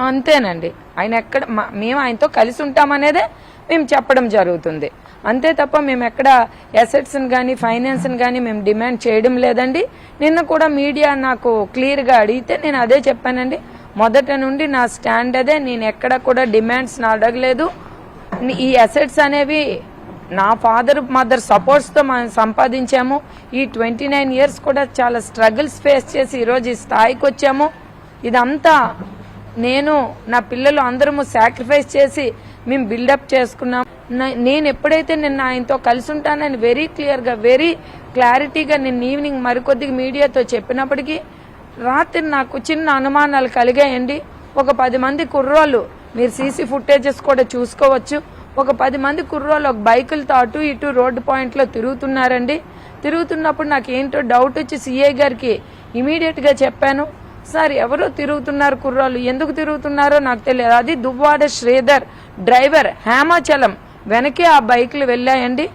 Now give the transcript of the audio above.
అంతేనండి. ఆయన ఎక్కడ మా- మేము ఆయనతో కలిసి ఉంటామనేదే మేము చెప్పడం జరుగుతుంది. అంతే తప్ప మేము ఎక్కడ అసెట్స్ని కానీ ఫైనాన్స్ని కానీ మేము డిమాండ్ చేయడం లేదండి. నిన్న కూడా మీడియా నాకు క్లియర్గా అడిగితే నేను అదే చెప్పానండి. మొదట నుండి నా స్టాండ్ అదే. నేను ఎక్కడ కూడా డిమాండ్స్ అడగలేదు ఈ అసెట్స్ అనేవి నా ఫాదర్ మదర్ సపోర్ట్స్తో మనం సంపాదించాము. ఈ ట్వంటీ నైన్ ఇయర్స్ కూడా చాలా స్ట్రగుల్స్ ఫేస్ చేసి ఈరోజు ఈ స్థాయికి వచ్చాము. ఇదంతా నేను నా పిల్లలు అందరము సాక్రిఫైస్ చేసి మేము బిల్డప్ చేసుకున్నాం. నేను ఎప్పుడైతే నిన్న ఆయనతో కలిసి ఉంటానని వెరీ క్లియర్గా వెరీ క్లారిటీగా నిన్న ఈవినింగ్ మరికొద్దిగా మీడియాతో చెప్పినప్పటికీ రాత్రి నాకు చిన్న అనుమానాలు కలిగాయండి. ఒక పది మంది కుర్రోళ్ళు మీరు సీసీ ఫుటేజెస్ కూడా చూసుకోవచ్చు. ఒక పది మంది కుర్రోళ్ళు ఒక బైకులతో అటు ఇటు రోడ్డు పాయింట్లో తిరుగుతున్నారండి. తిరుగుతున్నప్పుడు నాకు ఏంటో డౌట్ వచ్చి సీఏ గారికి ఇమీడియట్గా చెప్పాను. సార్ ఎవరో తిరుగుతున్నారు కుర్రాళ్ళు. ఎందుకు తిరుగుతున్నారో నాకు తెలియదు. అది దువ్వాడ శ్రీధర్ డ్రైవర్ హేమాచలం. వెనకే ఆ బైక్లు వెళ్ళాయండి.